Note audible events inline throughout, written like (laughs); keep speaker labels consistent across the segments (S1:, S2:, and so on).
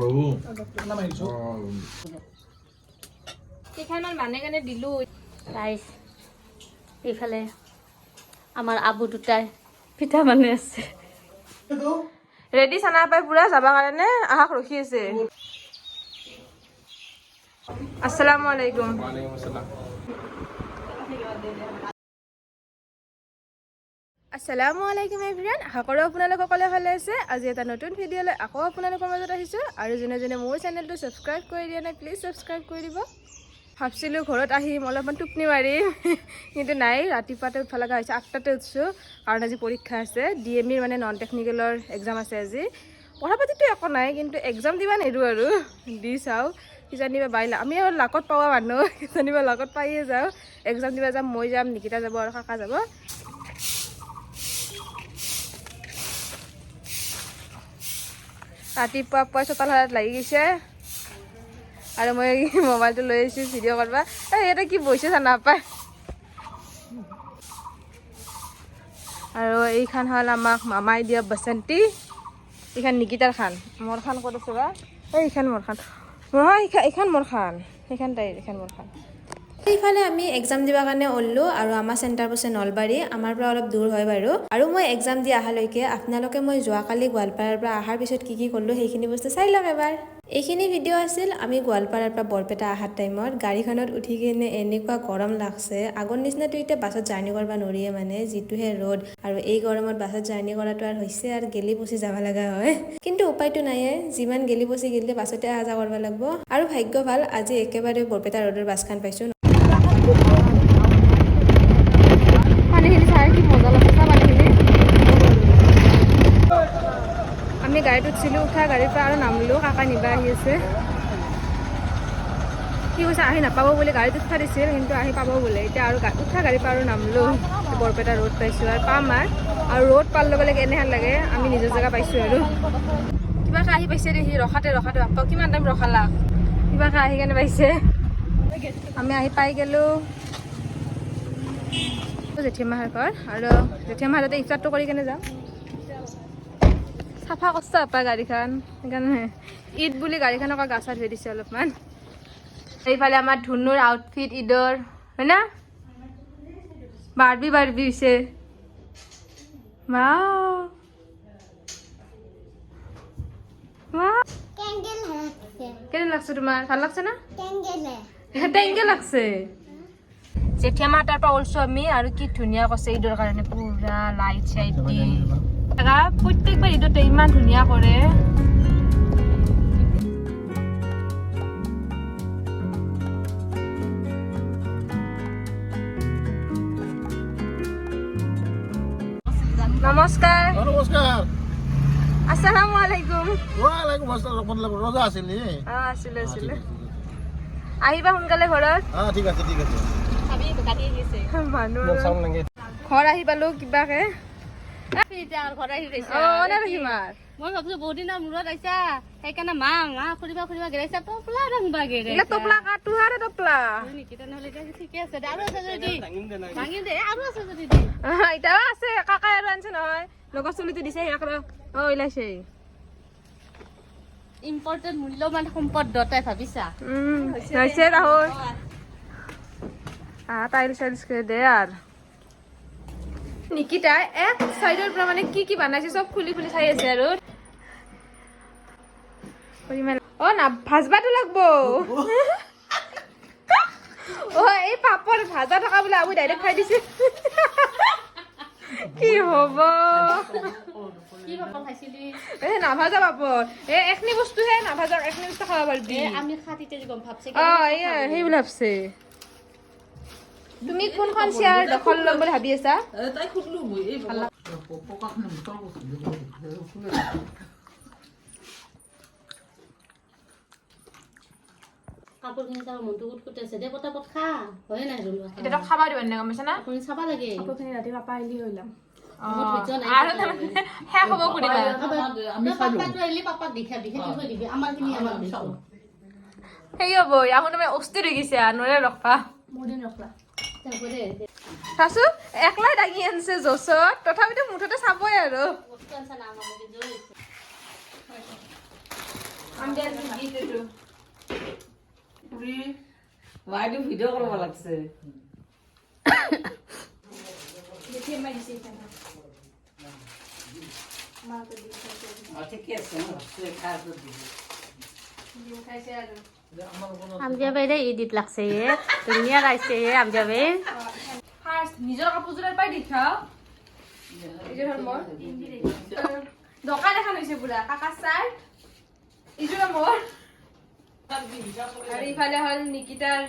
S1: বহু
S2: কেইখনমান মানে কেনে দিলোঁ। ৰাইচ এইফালে আমাৰ আবু দুটাই পিঠা মানে আছে। ৰেডি চানা পাই পুৰা যাবৰ কাৰণে আহাক ৰখি আছে। আসসালামু আলাইকুম। আসসালামু আলাইকুম এভৰিৱান আশা কৰোঁ আপোনালোক সকলোৱে ভালে আছে। আজি এটা নতুন ভিডিঅ'লৈ আকৌ আপোনালোকৰ মাজত আহিছোঁ। আৰু যোনে যোনে মোৰ চেনেলটো ছাবস্ক্ৰাইব কৰি দিয়া নাই প্লিজ ছাবস্ক্ৰাইব কৰি দিব। ভাবছিলোঁ ঘৰত আহিম, অলপমান টোপনি মাৰিম। কিন্তু নাই, ৰাতিপুৱাতে উঠিব লগা হৈছে, আঠটাতে উঠিছোঁ। কাৰণ আজি পৰীক্ষা আছে। ডি এম ইৰ মানে নন টেকনিকেলৰ এক্সাম আছে আজি। পঢ়া পাতিতো একো নাই, কিন্তু এক্সাম দিব নেৰোঁ আৰু। দি চাওঁ কিজানিবা বাইল আমি আৰু লাকত পোৱা মানুহ কিজানিবা লাকত পায়ে যাওঁ। এক্সাম দিব যাম, মই যাম, নিকিতা যাব আৰু কাকা যাব। ৰাতিপুৱা পুৱা চোতাল হাত লাগি গৈছে। আৰু মই মোবাইলটো লৈ আহিছোঁ ভিডিঅ' কৰিব। এই, ইয়াতে কি বহিছে জানা নাপায় আৰু এইখন হ'ল আমাক মামাই দিয়া বসন্তী এইখন নিকিতাৰ খান। মোৰ খান ক'ত আছে বা? এই, এইখন মোৰ খান। নহয়, এইখন মোৰ খান। সেইখন তাইৰ, এইখন মোৰ খান।
S3: সেইফালে আমি এক্সাম দিবৰ কাৰণে ওললোঁ আৰু আমাৰ চেণ্টাৰ হৈছে নলবাৰী, আমাৰ পৰা অলপ দূৰ হয় বাৰু। আৰু মই এক্সাম দি অহালৈকে আপোনালোকে মই যোৱাকালি গোৱালপাৰাৰ পৰা অহাৰ পিছত কি কি কৰিলোঁ সেইখিনি বস্তু চাই লওক এবাৰ। এইখিনি ভিডিঅ' আছিল, আমি গোৱালপাৰাৰ পৰা বৰপেটা অহাৰ টাইমত গাড়ীখনত উঠি কিনে এনেকুৱা গৰম লাগছে। আগৰ নিচিনাতো এতিয়া বাছত জাৰ্ণি কৰিব নোৱাৰিয়ে মানে যিটোহে ৰ'দ আৰু এই গৰমত বাছত জাৰ্ণি কৰাটো আৰু হৈছে আৰু গেলি পচি যাব লগা হয়। কিন্তু উপায়টো নাইয়ে, যিমান গেলি পচি গেলি বাছতে অহা যোৱা কৰিব লাগিব। আৰু ভাগ্য ভালো, আজি একেবাৰে বৰপেটা ৰ'ডৰ বাছখন পাইছোঁ
S2: পানীখিনি চাই কি মজা লাগিছে চা পানীখিনি আমি গাড়ীত উঠিছিলোঁ উঠা গাড়ীৰ পৰা আৰু নামিলোঁ, কাকা নিবা আহি আছে কি কৈছে, আহি নাপাব বুলি গাড়ীত উঠা দিছিল, কিন্তু আহি পাব বোলে। এতিয়া আৰু উঠা গাড়ীৰ পৰা আৰু নামিলোঁ। বৰপেটা ৰোড পাইছোঁ আৰু পাম আৰু। আৰু ৰোড পাৰ লগে লগে এনেহেন লাগে, আমি নিজৰ জেগা পাইছোঁ আৰু। কিবাকে আহি পাইছে সি ৰখাতে ৰখাতে বাপ্পা কিমান টাইম ৰখালা? কিবাকে আহি কেনে পাইছে। আমি আহি পাই গ'লোঁ। জেঠীমাহাৰ ঘৰ আৰু জেঠীমাহাৰ তাতে ইফতাৰটো কৰি কেনে যাম। চাফা কৰিছে আপা গাড়ীখন। সেইকাৰণে ঈদ বুলি গাড়ীখনক গা চা ধুই দিছে অলপমান। এইফালে আমাৰ ধুনুৰ আউটফিট ঈদৰ হয় না? বাৰবি বাৰবি হৈছে.
S4: Kangen
S2: কেনে লাগছে তোমাৰ? ভালো লাগছে না? টেংকে লাগছে। জেঠিয়ামা তাৰ পৰা ওলছো আমি আৰু কি ধুনীয়া কৈছে ঈদৰ কাৰণে পুৰা লাইট চাইট দি। জেগা প্ৰত্যেকবাৰ ঈদতে ইমান ধুনীয়া কৰে। নমস্কাৰ।
S1: নমস্কাৰ।
S2: আসসালামু আলাইকুম।
S1: আসসালাম ৰজা আছিল নি?
S2: অঁ আছিলে আছিলে। আহিবা সোনকালে ঘৰত?
S1: ঠিক আছে ঠিক আছে।
S2: মানুহ ঘৰ আহি পালো কিবাকে।
S5: ইম্পৰ্টেণ্ট মূল্যৱান সম্পদ দতাই ভাবিছা?
S2: উম, হৈছে ৰাহুল। আহ টাইলছ চাইলছ কৰি দে আৰু। নিকিতা এক চাইডৰ পৰা মানে কি কি বনাইছে চব খুলি খুলি চাই আছে আৰু। অ না ভাজবাটো লাগব। অ এই পাপৰ ভাজা থকা বোলে আমি ডাইৰেক্ট খাই দিছে। কি হ'ব? এ নাভাজা পাপৰ। এ এখনি বস্তুহে নাভাজা এখনি বস্তু খাব পাৰিবি।
S5: আমি খাতিতে যে গম ভাবছে
S2: অ সেই বুলি ভাবছে তুমি কোনখন চেয়াৰ দখল ল'ম বুলি ভাবি আছা?
S5: কাপোৰখিনি চাব মনটো কুট কুটাইছে দে পটাপট খা। হয় নাই ৰুলোৱা
S2: এতিয়া খাবা দিব গম পাইছা না?
S5: আপুনি চাবা লাগে।
S2: কাপোৰখিনি ৰাতি পাপা আহিলি হৈ ল'ম।
S5: মোৰ ধৈৰ্য
S2: আৰু তাৰমানে শেষ হ'ব
S5: তই পাপাটো আহিলে পাপাক দিখা দিখা দি থৈ দিবি। আমাৰ
S2: সেই হ'ব আহোঁ তুমি অস্থিৰ হৈ গৈছে নৰে ৰখবা
S5: হ'ব দে
S2: চাচো একলাই দাঙি আনিছে জচত। তথাপিতো মুঠতে চাবই আৰু।
S6: বাইদেউ ভিডিঅ' কৰিব লাগছে। ঠিকে আছে।
S5: আমজা বাইৰে ঈদিত লাগছে হে ধুনীয়া গাইছে হে আমজা বাই
S2: নিজৰ কাপোৰযোৰৰ পৰাই দি খাওঁ। মোৰ দোকান এখন হৈছে পুৰা কাকা চাৰ্ট এইযোৰ মোৰ ইফালে হ'ল নিকিতাৰ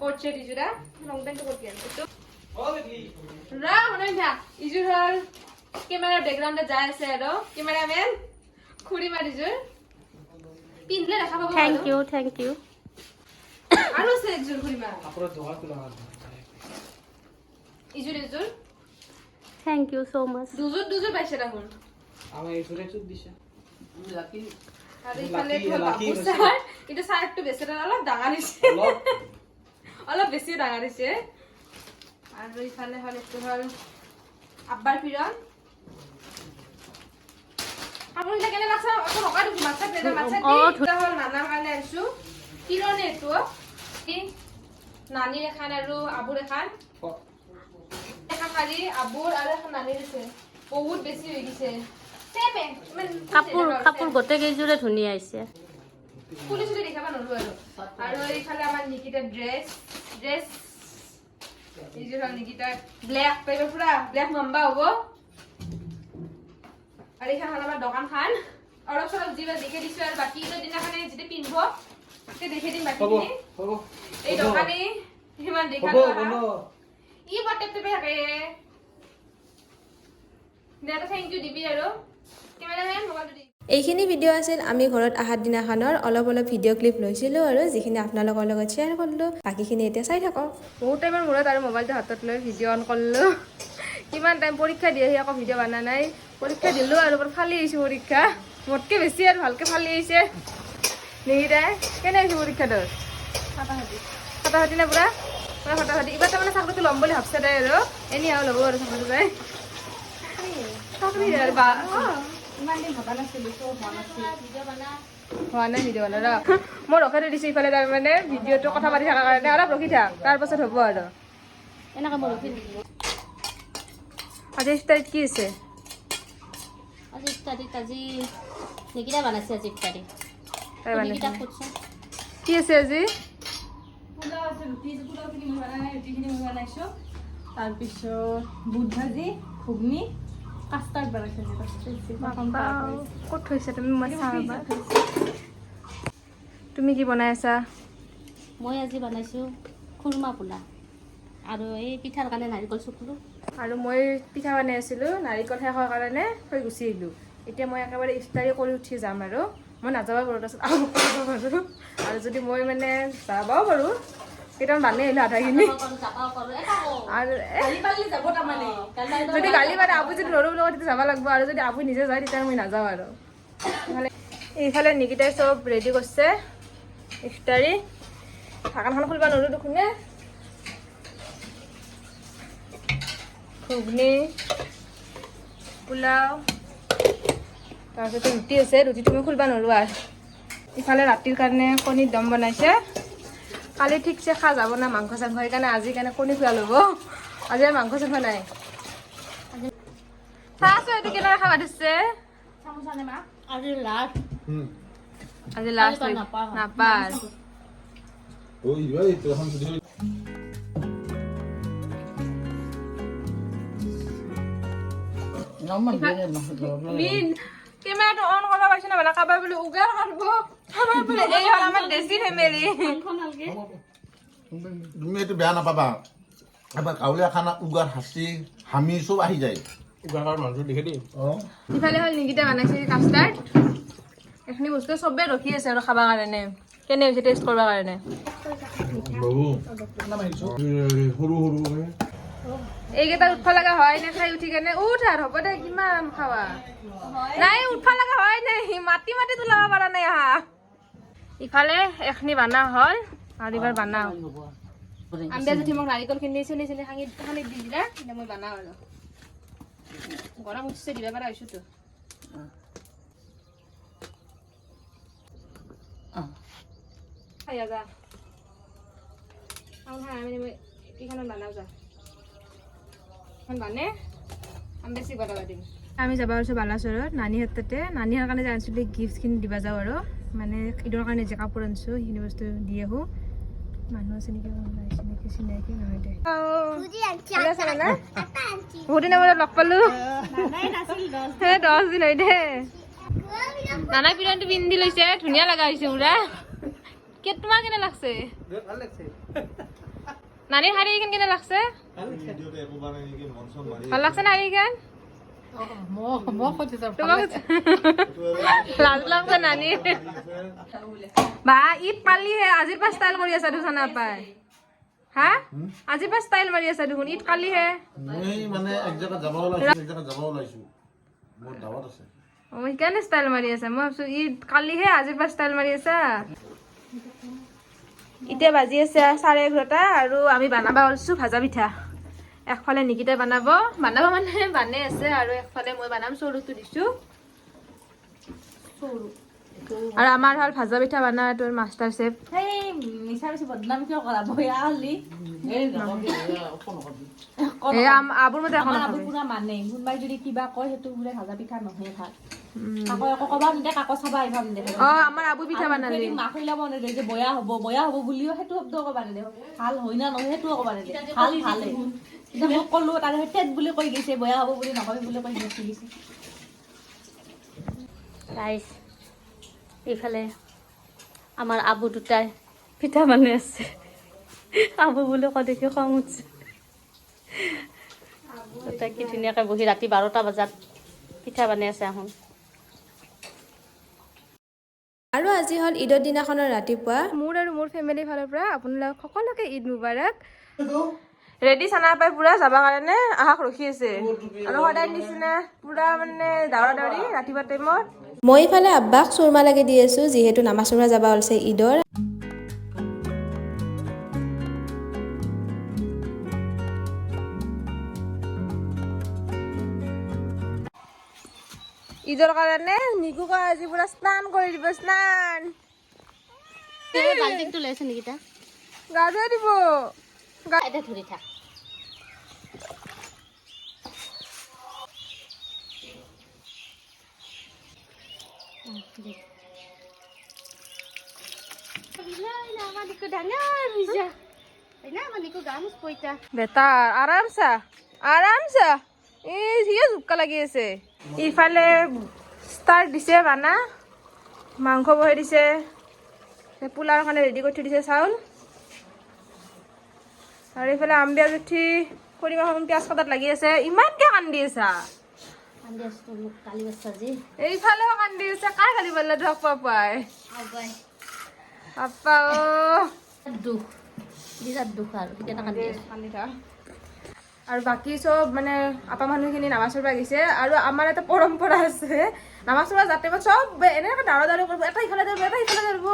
S2: কোট চেট ইযোৰা লং পেণ্টটো ক'ত এইটো ৰা ইযোৰ হ'ল কেমেৰাৰ বেকগ্ৰাউণ্ডত যাই আছে আৰু কেমেৰামেন খুৰী মাৰিযোৰ পিন্ধিলে দেখা পাব
S5: থেংক
S2: বাৰু।
S5: ইউ থেংক ইউ
S2: আৰু আছে একযোৰ খুৰীমা ইযোৰ এযোৰ
S5: থেংক ইউ ছ' মাছ
S2: দুযোৰ দুযোৰ পাইছে দেখোন।
S6: লাকি।
S2: আৰু ইফালে হ'ল বাবু চাৰ্ট কিন্তু চাৰ্টটো বেছি ডাঙৰ, অলপ ডাঙৰ হৈছে অলপ। বেছি ডাঙৰ হৈছে আৰু ইফালে হ'ল এইটো হ'ল আব্বাৰ পিৰন নকয় দেখোন মাছা প্লেটৰ মাছা হ'ল নানাৰ কাৰণে আনিছো। কিৰণে এইটো নানীৰ এখন আৰু আবুৰ এখন। এখন শাৰী আবুৰ আৰু এখন নানীৰ আছে। বহুত বেছি হৈ গৈছে।
S5: কাপোৰ কাপোৰ গোটেই কেইযোৰে ধুনীয়া হৈছে।
S2: ফুলি চুলি দেখাব নোৱাৰো আৰু। আৰু এইফালে আমাৰ নিকিতাৰ ড্ৰেছ ড্ৰেছ এইযোৰ হ'ল নিকিতাৰ ব্লেক পুৰা ব্লেক মাম্বা হ'ব। আৰু এইখন হ'ল আমাৰ দোকানখন অলপ চলপ যিবা দেখি দিছো আৰু বাকী দিনাখনে যেতিয়া পিন্ধিব তেতিয়া দেখি দিম বাকীখিনি এই দোকানী সিমান দেখাল ই টেপ টেপে থাকে দে থেংক ইউ দিবি আৰু কেমেৰামেন মোবাইলটো দি।
S3: এইখিনি ভিডিঅ' আছিল আমি ঘৰত অহাৰ দিনাখনৰ অলপ অলপ ভিডিঅ' ক্লিপ লৈছিলোঁ আৰু যিখিনি আপোনালোকৰ লগত শ্বেয়াৰ কৰিলোঁ বাকীখিনি এতিয়া চাই থাকক।
S2: বহুত টাইমৰ মূৰত আৰু মোবাইলটো হাতত লৈ ভিডিঅ' অন কৰিলোঁ। কিমান টাইম পৰীক্ষা দি আহি আকৌ ভিডিঅ' বনা নাই। পৰীক্ষা দিলোঁ আৰু ফালি আহিছোঁ পৰীক্ষা। মোতকৈ বেছি আৰু ভালকৈ ফালি আহিছে। নিকিতাই কেনে আহিছে পৰীক্ষা তোৰ? ফটাফটি। নে পুৰা? পুৰা ফটাফটি। এইবাৰ তাৰমানে চাকৰিটো ল'ম বুলি ভাবছে তাই আৰু। এনেই আৰু ল'ব আৰু চাকৰিটো তাই। চাকৰি আৰু বা হোৱা নাই ভিডিঅ' মই ৰখাই থৈ দিছোঁ ইফালে তাৰমানে ভিডিঅ'টো কথা পাতি থকাৰ কাৰণে। অলপ ৰখি থাক তাৰপাছত হ'ব আৰু।
S5: এনেকৈ মই ৰখি দিলোঁ
S2: আজি ইফতাৰীত কি আছে
S5: আজি ইফতাৰীত আজি নিকিতা বনাইছে আজি ইফতাৰী
S2: তাই বনাইছে কি আছে আজি?
S7: তাৰপিছত বুট ভাজি ঘুগনি কাষ্টাৰ্ড বনাইছে
S2: ক'ত থৈছা তুমি? মই তুমি কি বনাই আছা?
S5: মই আজি বনাইছোঁ খুৰমা পোলা আৰু এই পিঠাৰ কাৰণে নাৰিকল চুকলোঁ।
S2: আৰু মই পিঠা বনাই আছিলোঁ নাৰিকল শেষ হোৱাৰ কাৰণে থৈ গুচি আহিলোঁ। এতিয়া মই একেবাৰে ইফতাৰী কৰি উঠি যাম আৰু। মই নাযাব পাৰোঁ তাৰপিছত আৰু পাৰোঁ। যদি মই মানে যাবও পাৰোঁ কেইটামান বানে আহিলোঁ আধাখিনি।
S5: পাৰোঁ
S2: আৰু যদি গালি মানে আবু যদি নৰো লগত তেতিয়া যাব লাগিব আৰু যদি আবু নিজে যায় তেতিয়া মই নাযাওঁ আৰু। ইফালে এইফালে নিকিতাই চব ৰেডি কৰিছে ইফতাৰী। ঢাকানখন খুলিব নোৱাৰো দেখোনে ঘুগনি পোলাও তাৰপিছতে ৰুটি আছে ৰুটিটো মই খুলিব নোৱাৰো আৰু। ইফালে ৰাতিৰ কাৰণে কণীৰ দম বনাইছে। কালি ঠিকছে খা যাব না মাংস চাংস সেইকাৰণে আজি কাৰণে কণী খোৱা ল'ব। আজি আৰু মাংস চাংস নাই। চাইছো এইটো কেনেকৈ খাব দিছে?
S5: আজি লাষ্ট
S2: আজি লাষ্ট
S5: কালিৰ
S2: মিন কেমেৰাটো অন কৰিব পাৰিছে না মানে কাবাৰ বোলে উগাৰ কাটব কাবাৰ বোলে এই হ'ল আমাৰ দেশী ফেমিলি
S1: তুমি এইটো বেয়া নাপাবা। এবাৰ গাঁৱলীয়া খানা উগাৰ সাঁচি হামি চব আহি যায়।
S2: ইফালে হ'ল নিকিতা বনাইছে কাষ্টাৰ্ড এইখিনি বস্তু চবে ৰখি আছে আৰু খাবৰ কাৰণে। কেনে হৈছে টেষ্ট কৰিবৰ কাৰণে?
S1: সৰু সৰু।
S2: এইকেইটা উঠব লগা হয় নে? খাই উঠি কেনে? উঠ আৰু হ'ব দে, কিমান খাৱা নাই, উঠব লগা হয় নাই মাতি মাতি তোলাব পৰা নাই আহা। ইফালে এখনি বানা হ'ল, আৰু এইবাৰ বানাও। আম্বিয়া জুঠি মোক নাৰিকল খিনি চেনি চেনি সানি সানি দি দিলা মই বানাও আৰু। গৰম উঠিছে, দিব পৰা হৈছোতো খাই যা। আমার হ্যাঁ আমি এখানে বানাও, যা। বানে আমি দিম। আমি যাব ওলাইছোঁ বালাচৰত। নানীহঁত তাতে নানীহঁৰ কাৰণে আনিছিলোঁ গিফ্টখিনি দিব যাওঁ আৰু। মানে ঈদৰ কাৰণে যে কাপোৰ আনিছোঁ সেইখিনি বস্তু দি আহোঁ। মানুহ আছে নেকি? আহিছে চিনাকি নহয় দে।
S4: বুজি আনছি
S2: ভালে আছা না
S4: আটা আনছি।
S2: বহুত দিনৰ মূৰত লগ পালোঁ। হে দহ দিন হৈ দে। নানা পিৰণটো পিন্ধি লৈছে ধুনীয়া লগা হৈছে পুৰা কে তোমাৰ কেনে লাগছে। নানীৰ শাৰী কেন কেনে লাগছে? ভাল লাগছে না শাৰীখন তোমাক লাজ লাগছে নানী বা ঈদ পালিহে আজিৰ পৰা ষ্টাইল কৰি আছা দেখোন নাপায় হা? আজিৰ পৰা ষ্টাইল মাৰি আছা দেখোন ঈদ কালিহে।
S1: মই মানে এক জেগাত যাব ওলাইছোঁ এক জেগাত যাব ওলাইছোঁ। মোৰ দাৱত আছে।
S2: অ সেইকাৰণে ষ্টাইল মাৰি আছা। মই ভাবছো ঈদ কালিহে আজিৰ পৰা ষ্টাইল মাৰি আছা। এতিয়া বাজি আছে চাৰে এঘাৰটা আৰু আমি বনাব ওলছো ভাজা পিঠা। একফালে নিকিতাই বনাব। বনাব মানে বানে আছে আৰু একফালে মই বনাম চৰুটো দিছো। আৰু আমাৰ হ'ল ভাজা পিঠা বনা তোৰ মাষ্টাৰ চেফ।
S6: এই
S2: আবুৰ মতে এখন
S7: মানে কোনোবাই যদি কিবা কয় সেইটো বোলে ভাজা পিঠা নহয় ভাত।
S2: অ আমাৰ আবু পিঠা বনালি।
S7: মাক ওলাব নিদে যে বয়া হ'ব বয়া হ'ব বুলিও সেইটো শব্দ ক'বা নিদে ভাল হয় না নহয় সেইটোও ক'বা নিদে ভাল ভালে এতিয়া মোক ক'লো তাৰে টেট বুলি কৈ গৈছে বয়া হ'ব বুলি নকবি বুলি কৈ গুচি গৈছে
S5: ৰাইচ এইফালে আমাৰ আবু দুটাই পিঠা বনাই আছে। আবু বুলি কৈ দেখি খং উঠছে। দুটাই কি ধুনীয়াকৈ বহি ৰাতি বাৰটা বজাত পিঠা বনাই আছে আহোঁ
S3: আৰু আজি হ'ল ঈদৰ দিনাখনৰ ৰাতিপুৱা।
S2: মোৰ আৰু মোৰ ফেমিলিৰ ফালৰ পৰা আপোনালোক সকলোকে ঈদ মুবাৰক। ৰেডি চানা পাই পুৰা যাবৰ কাৰণে আহাক ৰখি আছে। আৰু সদায় নিচিনা পুৰা মানে দাৱৰা দাৱৰি ৰাতিপুৱা টাইমত।
S3: মই ইফালে আব্বাক চুৰমা লাগি দি আছোঁ যিহেতু নামাজ চুৰমা যাব ওলছে ঈদৰ।
S2: ঈদৰ কাৰণে নিকুক আজি পুৰা স্নান কৰি দিব স্নান। গা ধুৱাই দিব।
S5: এতিয়া ধৰি থাক।
S2: বেটাৰ আৰামছা আৰামছা এই সিয়ে জুপকা লাগি আছে। ইফালে ষ্টাৰ্ট দিছে বানা মাংস বহাই দিছে পোলাৰ কাৰণে ৰেডি কৰি থৈ দিছে চাউল। আৰু এইফালে আম্বিয়া জুঠি খৰি মাখন পিঁয়াজ কটাত লাগি আছে ইমানকে কান্দি আছা?
S5: কালি
S2: এইফালেও কান্দি আছে কাৰ গালি পালে ধৰক পাপাই পাপা অ'
S5: দুখ বিৰাট দুখ আৰু কেতিয়া কান্দি আছোঁ।
S2: আৰু বাকী চব মানে আপা মানুহখিনি নামাজ পঢ়িব গৈছে আৰু আমাৰ এটা পৰম্পৰা আছে। নামাজ পঢ়া যাতে চব এনেকৈ দাৰা দাৰি কৰিব এটা ইফালে ধৰিব, এটা সিফালে ধৰিব।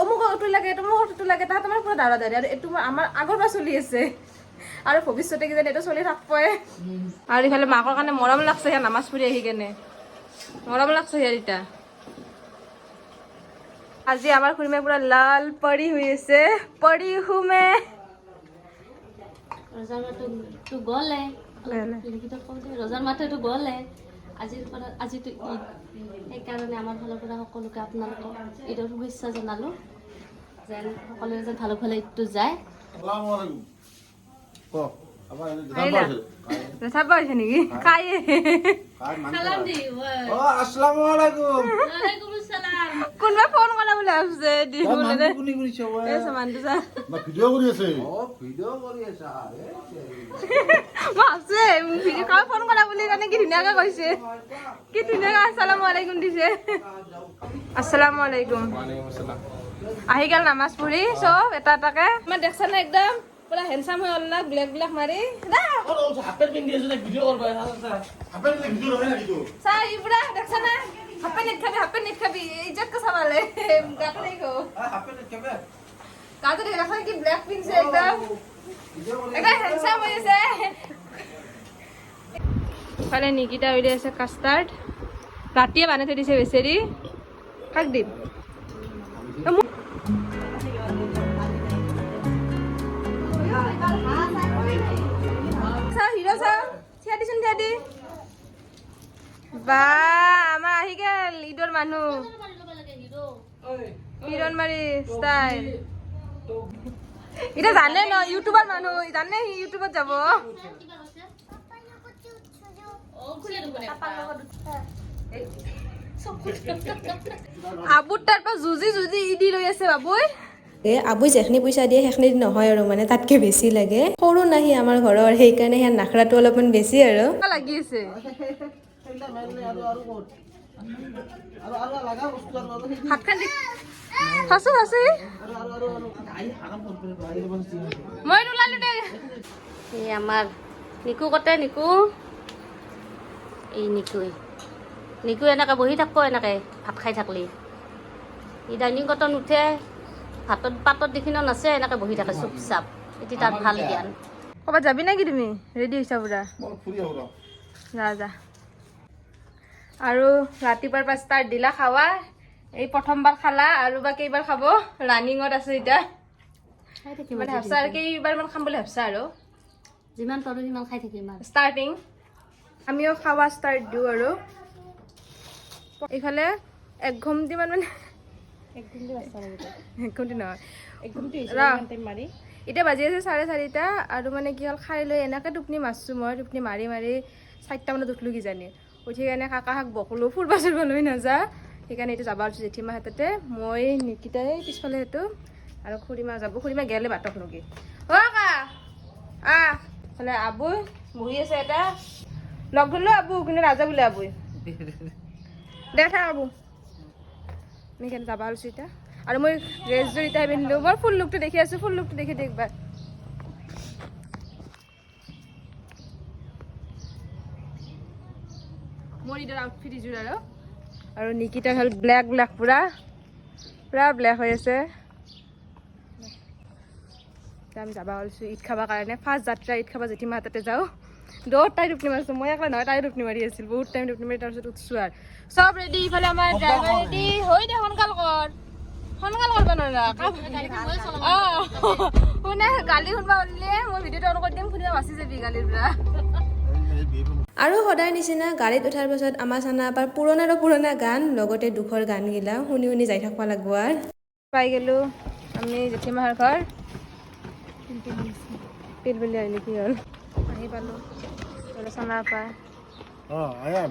S2: অমুক এইটো লাগে, তমুক এইটো লাগে তাহাঁত আমাৰ পুৰা দাৰা দাৰি আৰু এইটো আমাৰ আগৰ পৰা চলি আছে। আৰু ভৱিষ্যতে কিজানি এইটো চলি থাকবই আৰু ইফালে মাকৰ কাৰণে মৰম লাগছে সেয়া নামাজ পঢ়ি আহি কেনে। মৰম লাগছে সেয়া এতিয়া আজি আমাৰ খুৰীমাই পুৰা লাল পৰি হৈ আছে। পৰি সুমে
S5: ৰজাৰ মাহটো গ'লে।
S2: গ'লে।
S5: লিখিত কওঁ যে ৰজাৰ মাহটো গ'লে। আজিৰ পৰা আজিতো ঈদ। সেইকাৰণে আমাৰ ফালৰ পৰা সকলোকে আপোনালোকক ঈদৰ শুভেচ্ছা জনালোঁ। যেন সকলোৰে যেন ভালে ভালে ঈদটো যায়।
S2: নেকি? কোনোবা ফোন কৰা বুলি ভাবছে দি বোলে
S1: কোনি না কৰি আছে।
S2: ভাবছে ভিডিঅ' (laughs) ফোন কৰা বুলি কাৰণে কি ধুনীয়াকে কৈছে। কি ধুনীয়াকে আসসালামু আলাইকুম দিছে। আসসালামু আলাইকুম। আহি গেল নামাজ পঢ়ি চব এটা এটাকে। আমাৰ দেখছা না একদম? পুৰা হেণ্ডচাম হৈ হ'ল না ব্লেক ব্লেক মাৰি। চা ই পুৰা দেখছা না? এই জক্ক সামালে গাটা নাই গো ফালে নিকিটা ওইডে আছে কাষ্টাৰ্ড ৰাতিয়ে বানাই থৈ দিছে বেচেৰি কাক দিম হিৰ চা থিয়া দিচোন থিয়া দি বা ঈদৰ মানুহ হিৰণমাৰী ষ্টাইল এতিয়া জানে ন ইউটিউবৰ মানুহ জানে সি ইউটিউবত যাব। আবুৰ তাৰ পৰা যুঁজি যুঁজি ইদি লৈ আছে বাবুই।
S3: এ আবুই যেখিনি পইচা দিয়ে সেইখিনি নহয় আৰু মানে তাতকে বেছি লাগে। সৰু নাহি আমাৰ ঘৰৰ সেইকাৰণে সেয়া নাখৰাটো অলপমান বেছি আৰু।
S2: লাগি আছে।
S5: নিকু এনেকে বহি থাকব এনেকে ভাত খাই থাকলি। ই ডাইনিং কটন উঠে ভাতত পাতত দেখিনো নাচে এনেকে বহি থাকে চুপচাপ। এটি তাত ভাল জ্ঞান।
S2: কবা যাবি নেকি তুমি? ৰেডি হৈছা পুৰা? যা যা। আৰু ৰাতিপুৱাৰ পৰা ষ্টাৰ্ট দিলা খাৱা। এই প্ৰথমবাৰ খালা আৰু বা কেইবাৰ খাব? ৰানিঙত আছে এতিয়া। মানে ভাবছা আৰু কেইবাৰমান খাম বুলি ভাবছা আৰু?
S5: যিমান পাৰোঁ সিমান খাই থাকিম আৰু।
S2: ষ্টাৰ্টিং আমিও খাৱা ষ্টাৰ্ট দিওঁ আৰু। এইফালে এক ঘণ্টিমান মানে এক ঘণ্টি নহয়। এতিয়া বাজি আছে চাৰে চাৰিটা আৰু মানে কি হ'ল খাই লৈ এনেকৈ টোপনি মাৰছোঁ মই টোপনি মাৰি মাৰি চাৰিটা মানত উঠলোঁ কিজানি। উঠি কেনে কাকা শাক বকলোঁ ফুৰবা চুৰবা লৈ নাযা সেইকাৰণে এতিয়া যাব ওলাইছোঁ জেঠীমা হাততে। মই নিকিতাই পিছফালে সেইটো। আৰু খুৰীমা যাব। খুৰীমা গেলে বাটক লগি অ কা আহ ফালে আবুই বহি আছে এটা। লগ ধৰিলোঁ আবু, কিন্তু নাযাওঁ বোলে আবুই দে থাক আবু। আমি সেইকাৰণে যাব ওলাইছোঁ এতিয়া। আৰু মই ড্ৰেছযোৰ এতিয়া পিন্ধিলোঁ। মই ফুল লুকটো দেখি আছোঁ। ফুল লুকটো দেখি দে একবাৰ মোৰ ঈদৰ আউটফিট ইযোৰ আৰু। আৰু নিকিতাৰ হ'ল ব্লেক ব্লেক পূৰা। পূৰা ব্লেক হৈ আছে। আমি যাব ওলাইছোঁ ঈদ খাবৰ কাৰণে। ফাৰ্ষ্ট যাত্ৰা ঈদ খাব জেঠীমা হাততে যাওঁ। দৌৰ তাই টোপনি মাৰিছোঁ মই একলা নহয় তাই টোপনি মাৰি আছিল। বহুত টাইম টোপনি মাৰি তাৰপিছত উঠছোঁ আৰু। চব ৰেডি ইফালে আমাৰ ড্ৰাইভাৰ ৰেডি হৈ দে সোনকাল কৰ। সোনকাল কৰিব নোৱাৰা অঁ। শুনে গালি শুনবা শুনিলে মই ভিডিঅ'টো অন কৰি দিম শুনিবা বাচি যাবি গালিৰ পৰা।
S3: আৰু সদায় নিচিনা গাড়ীত উঠাৰ পাছত আমাৰ চানা আপাৰ পুৰণা আৰু পুৰণা গান লগতে দুখৰ গানগিলা শুনি শুনি যাই থাকিব লাগিব আৰু।
S2: পাই গ'লোঁ আমি জেঠীমাৰ ঘৰ। পিলপিলি আহিলে কি হ'ল? আহি পালোঁ। পা
S1: আয়ান।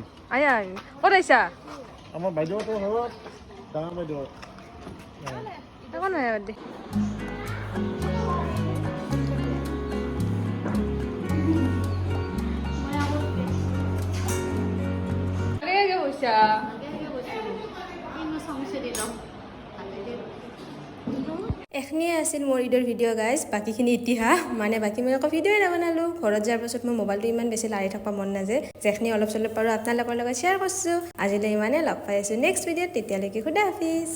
S2: ক'ত আহিছা
S1: আমাৰ বাইদেউহঁতৰ ঘৰত ডাঙৰ বাইদেউ
S2: দে কেনেকৈ কৈছা
S3: এখনিয়ে আছিল মোৰ ঈদৰ ভিডিঅ' গাইজ বাকীখিনি ইতিহাস। মানে বাকী মই আকৌ ভিডিঅ'ই নবনালোঁ। ঘৰত যোৱাৰ পাছত মোৰ মোবাইলটো ইমান বেছি লাৰি থাকিব মন নাযায়। যেখিনি অলপ চলপ পাৰোঁ, আপোনালোকৰ লগত শ্বেয়াৰ কৰিছোঁ। আজিলৈ ইমানে লগ পাই আছোঁ নেক্সট ভিডিঅ'ত তেতিয়ালৈকে খুদা হাফিজ।